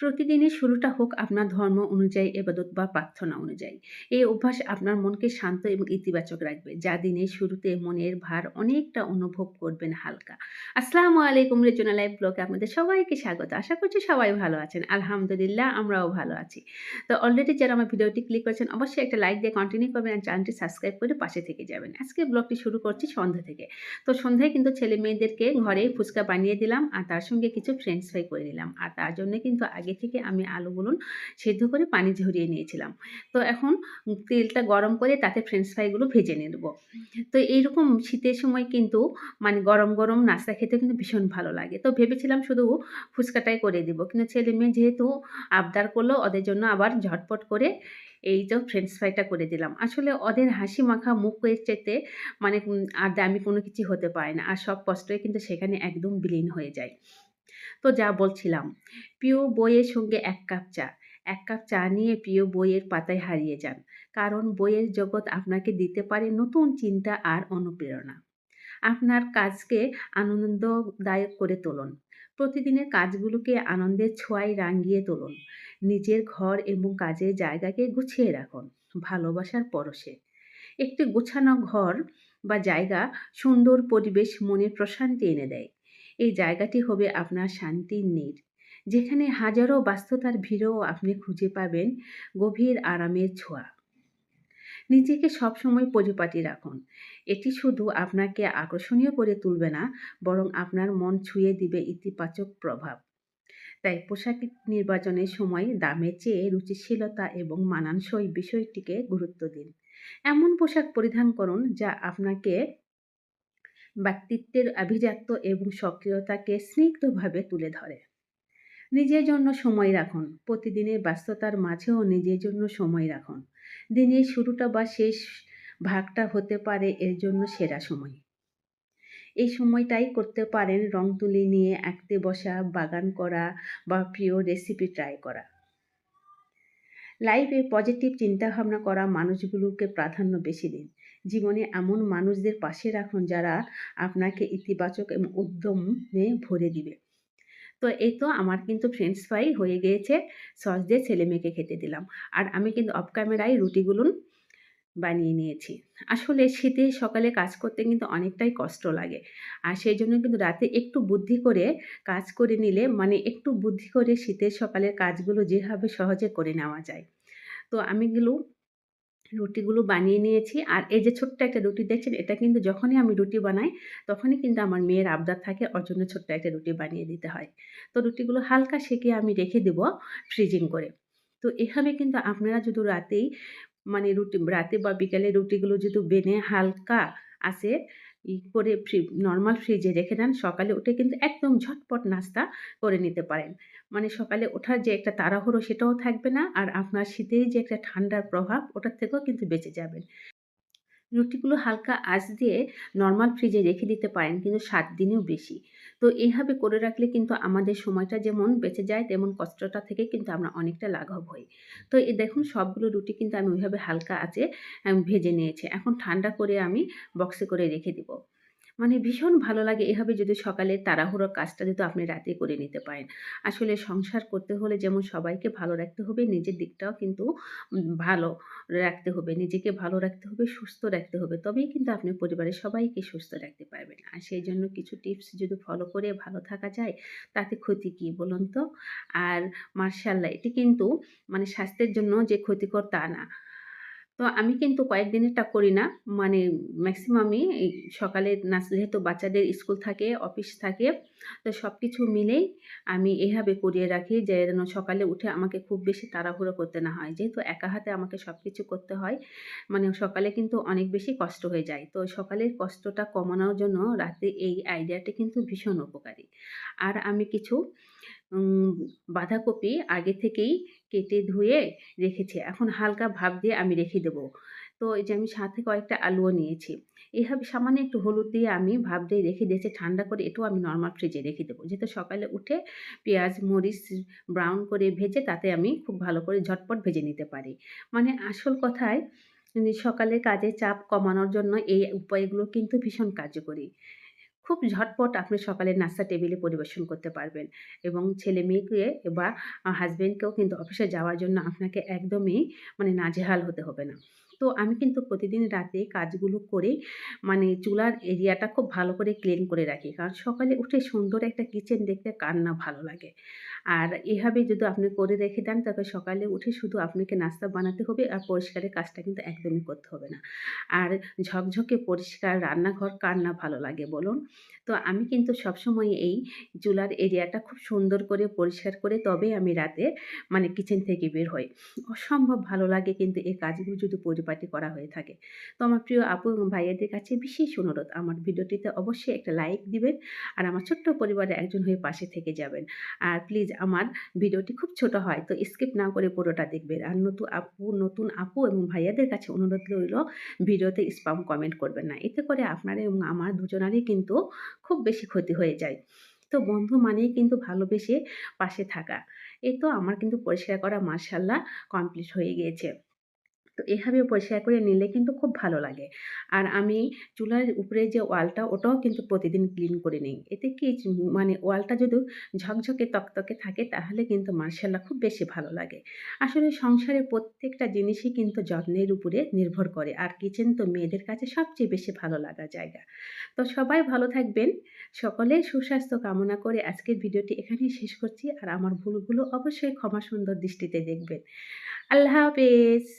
প্রতিদিনের শুরুটা হোক আপনার ধর্ম অনুযায়ী, এবাদত বা প্রার্থনা অনুযায়ী। এই অভ্যাস আপনার মনকে শান্ত এবং ইতিবাচক রাখবে। যা দিনের শুরুতে মনের ভার অনেকটা অনুভব করবেন হালকা। আসসালামু আলাইকুম রেজনা লাইভ ব্লগে আপনাদের সবাইকে স্বাগত। আশা করছি সবাই ভালো আছেন। আলহামদুলিল্লাহ, আমরাও ভালো আছি। তো অলরেডি যারা আমার ভিডিওটি ক্লিক করেছেন, অবশ্যই একটা লাইক দিয়ে কন্টিনিউ করবেন আর চ্যানেলটি সাবস্ক্রাইব করে পাশে থেকে যাবেন। আজকে ব্লগটি শুরু করছি সন্ধ্যা থেকে। তো সন্ধ্যায় কিন্তু ছেলে মেয়েদেরকে ঘরে ফুচকা বানিয়ে দিলাম আর তার সঙ্গে কিছু ফ্রেঞ্চ ফ্রাই করে নিলাম। আর তার জন্য কিন্তু আগে থেকে আমি আলুগুলো সেদ্ধ করে পানি ঝরিয়ে নিয়েছিলাম। তো এখন তেলটা গরম করে তাতে ফ্রেঞ্চ ফ্রাইগুলো ভেজে নেব। তো এইরকম শীতের সময় কিন্তু মানে গরম গরম নাস্তা খেতে কিন্তু ভীষণ ভালো লাগে। তো ভেবেছিলাম শুধু ফুচকাটাই করে দিব। কিন্তু ছেলে মেয়ে যেহেতু আবদার করল, ওদের জন্য আবার ঝটপট করে এই তো ফ্রেঞ্চ ফ্রাইটা করে দিলাম। আসলে ওদের হাসি মাখা মুখের চেতে মানে আর দামি কোনো কিছু হতে পারে না। আর সব কষ্টই কিন্তু সেখানে একদম বিলীন হয়ে যায়। তো যা বলছিলাম, প্রিয় বইয়ের সঙ্গে এক কাপ চা। এক কাপ চা নিয়ে প্রিয় বইয়ের পাতায় হারিয়ে যান, কারণ বইয়ের জগৎ আপনাকে দিতে পারে নতুন চিন্তা আর অনুপ্রেরণা। আপনার কাজকে আনন্দদায়ক করে তুলুন, প্রতিদিনের কাজগুলোকে আনন্দের ছোঁয়ায় রাঙিয়ে তুলুন, নিজের ঘর এবং কাজের জায়গাকে গুছিয়ে রাখুন, ভালোবাসার পরশে। একটি গোছানো ঘর বা জায়গা সুন্দর পরিবেশ মনে প্রশান্তি এনে দেয়। এই জায়গাটি হবে আপনার শান্তির নীড় যেখানে হাজারো ব্যস্ততার ভিড়েও আপনি খুঁজে পাবেন গভীর আরামের ছোঁয়া। নিজেকে সবসময় পরিপাটি রাখুন। এটি শুধু আপনাকে আকর্ষণীয় করে তুলবে না, বরং আপনার মন ছুঁয়ে দিবে ইতিবাচক প্রভাব। তাই পোশাক নির্বাচনের সময় দামের চেয়ে রুচিশীলতা এবং মানানসই বিষয়টিকে গুরুত্ব দিন। এমন পোশাক পরিধান করুন যা আপনাকে ব্যক্তিত্বের আভিজাত্য এবং সক্রিয়তাকে স্নিগ্ধভাবে তুলে ধরে। নিজের জন্য সময় রাখুন, প্রতিদিনের ব্যস্ততার মাঝেও নিজের জন্য সময় রাখুন। দিনের শুরুটা বা শেষ ভাগটা হতে পারে এর জন্য সেরা সময়। এই সময়টাই করতে পারেন রং তুলি নিয়ে আঁকতে বসা, বাগান করা বা প্রিয় রেসিপি ট্রাই করা। লাইফে পজিটিভ চিন্তাভাবনা করা মানুষগুলোকে প্রাধান্য বেশি দিন। জীবনে এমন মানুষদের পাশে রাখুন যারা আপনাকে ইতিবাচক এবং উদ্যমে ভরে দিবে। তো এই তো আমার কিন্তু ফ্রেঞ্চ ফ্রাই হয়ে গিয়েছে সস দিয়ে ছেলে মেয়েকে খেতে দিলাম। আর আমি কিন্তু অফ ক্যামেরায় রুটিগুলো বানিয়ে নিয়েছি। আসলে শীতে সকালে কাজ করতে কিন্তু অনেকটাই কষ্ট লাগে। আর সেই জন্য কিন্তু রাতে একটু বুদ্ধি করে কাজ করে নিলে মানে একটু বুদ্ধি করে শীতের সকালের কাজগুলো যেভাবে সহজে করে নেওয়া যায়। তো আমিগুলো রুটিগুলো বানিয়ে নিয়েছি। আর এই যে ছোট্ট একটা রুটি দেখছেন, এটা কিন্তু যখনই আমি রুটি বানাই, তখনই কিন্তু আমার মেয়ের আবদার থাকে ওর জন্য ছোট্ট একটা রুটি বানিয়ে দিতে হয়। তো রুটিগুলো হালকা সেকে আমি রেখে দেব ফ্রিজিং করে। তো এভাবে কিন্তু আপনারা যদি রাতেই মানে রুটি, রাতে বা বিকালে রুটিগুলো যদি বেনে হালকা আসে ই করে ফ্রি নর্মাল ফ্রিজে রেখে দেন, সকালে উঠে কিন্তু একদম ঝটপট নাস্তা করে নিতে পারেন। মানে সকালে ওঠার যে একটা তাড়াহুড়ো সেটাও থাকবে না, আর আপনার শীতেই যে একটা ঠান্ডার প্রভাব ওটার থেকেও কিন্তু বেঁচে যাবেন। রুটিগুলো হালকা আঁচ দিয়ে নর্মাল ফ্রিজে রেখে দিতে পারেন, কিন্তু সাত দিনেও বেশি। তো এইভাবে করে রাখলে কিন্তু আমাদের সময়টা যেমন বেঁচে যায়, তেমন কষ্টটা থেকে কিন্তু আমরা অনেকটা লাঘব হই। তো এই দেখুন, সবগুলো রুটি কিন্তু আমি ওইভাবে হালকা আছে ভেজে নিয়েছি। এখন ঠান্ডা করে আমি বক্সে করে রেখে দিব। মানে ভীষণ ভালো লাগে এভাবে যদি সকালে তাড়াহুড়োর কাজটা যদি আপনি রাতে করে নিতে পারেন। আসলে সংসার করতে হলে যেমন সবাইকে ভালো রাখতে হবে, নিজের দিকটাও কিন্তু ভালো রাখতে হবে, নিজেকে ভালো রাখতে হবে, সুস্থ রাখতে হবে। তবেই কিন্তু আপনি পরিবারের সবাইকে সুস্থ রাখতে পারবেন। আর সেই জন্য কিছু টিপস যদি ফলো করে ভালো থাকা যায়, তাতে ক্ষতি কী বলুন তো? আর মার্শাল্লাহ, এটি কিন্তু মানে স্বাস্থ্যের জন্য যে ক্ষতিকর তা না। তো আমি কিন্তু কয়েকদিনেরটা করি না। মানে ম্যাক্সিমামই সকালে নাচ যেহেতু বাচ্চাদের স্কুল থাকে অফিস থাকে, তো সব কিছু মিলেই আমি এভাবে করিয়ে রাখি যে যেন সকালে উঠে আমাকে খুব বেশি তাড়াহুড়ো করতে না হয়। যেহেতু একা হাতে আমাকে সব কিছু করতে হয় মানে সকালে কিন্তু অনেক বেশি কষ্ট হয়ে যায়। তো সকালের কষ্টটা কমানোর জন্য রাতে এই আইডিয়াটি কিন্তু ভীষণ উপকারী। আর আমি কিছু বাঁধাকপি আগে থেকেই কেটে ধুয়ে রেখেছি। এখন হালকা ভাব দিয়ে আমি রেখে দেবো। তো এই যে আমি সাথে কয়েকটা আলুও নিয়েছি। এইভাবে সামান্য একটু হলুদ দিয়ে আমি ভাব দিয়ে রেখে দিয়েছি। ঠান্ডা করে এটাও আমি নর্মাল ফ্রিজে রেখে দেবো। যেহেতু সকালে উঠে পেঁয়াজ, মরিচ ব্রাউন করে ভেজে তাতে আমি খুব ভালো করে ঝটপট ভেজে নিতে পারি। মানে আসল কথায় সকালে কাজে চাপ কমানোর জন্য এই উপায়গুলো কিন্তু ভীষণ কার্যকরী। খুব ঝটপট আপনি সকালে নাস্তা টেবিলে পরিবেশন করতে পারবেন এবং ছেলে-মেয়েকে বা হাজব্যান্ডকেও কিন্তু অফিসে যাওয়ার জন্য আপনাকে একদমই মানে নাজেহাল হতে হবে না। তো আমি কিন্তু প্রতিদিন রাতে কাজগুলো করে মানে চুলার এরিয়াটা খুব ভালো করে ক্লিন করে রাখি। কারণ সকালে উঠে সুন্দর একটা কিচেন দেখতে কার না ভালো লাগে। আর এভাবে যদি আপনি করে রেখে দেন তবে সকালে উঠে শুধু আপনাকে নাস্তা বানাতে হবে আর পরিষ্কারের কাজটা কিন্তু একদমই করতে হবে না। আর ঝকঝকে পরিষ্কার রান্নাঘর কার না ভালো লাগে বলুন? তো আমি কিন্তু সবসময় এই চুলার এরিয়াটা খুব সুন্দর করে পরিষ্কার করে তবেই আমি রাতে মানে কিচেন থেকে বের হই। অসম্ভব ভালো লাগে কিন্তু এই কাজগুলো যদি পরিপাটি করা হয়ে থাকে। তো আমার প্রিয় আপু এবং ভাইয়াদের কাছে বিশেষ অনুরোধ, আমার ভিডিওটিতে অবশ্যই একটা লাইক দিবেন আর আমার ছোট্ট পরিবারে একজন হয়ে পাশে থেকে যাবেন। আর প্লিজ আমার ভিডিওটি খুব ছোট হয়, তো স্কিপ না করে পুরোটা দেখবেন। আর নতুন আপু নতুন আপু এবং ভাইয়াদের কাছে অনুরোধ রইল, ভিডিওতে স্পাম কমেন্ট করবেন না। এতে করে আপনার এবং আমার দুজনারই কিন্তু খুব বেশি ক্ষতি হয়ে যায়। তো বন্ধু মানেই কিন্তু ভালোবেসে পাশে থাকা। এ তো আমার কিন্তু পরিষ্কার করা মাশাআল্লাহ কমপ্লিট হয়ে গিয়েছে। তো এভাবে পরিষ্কার করে নিলে কিন্তু খুব ভালো লাগে। আর আমি চুলার উপরে যে ওয়ালটা, ওটাও কিন্তু প্রতিদিন ক্লিন করে নিই এতে কি মানে ওয়ালটা যদি ঝকঝকে, তকতকে থাকে, তাহলে কিন্তু মার্শাল্লাহ খুব বেশি ভালো লাগে। আসলে সংসারের প্রত্যেকটা জিনিসই কিন্তু যত্নের উপরে নির্ভর করে। আর কিচেন তো মেয়েদের কাছে সবচেয়ে বেশি ভালো লাগা জায়গা। তো সবাই ভালো থাকবেন। সকলের সুস্বাস্থ্য কামনা করে আজকের ভিডিওটি এখানেই শেষ করছি। আর আমার ভুলগুলো অবশ্যই ক্ষমা সুন্দর দৃষ্টিতে দেখবেন। আল্লাহ হাফেজ।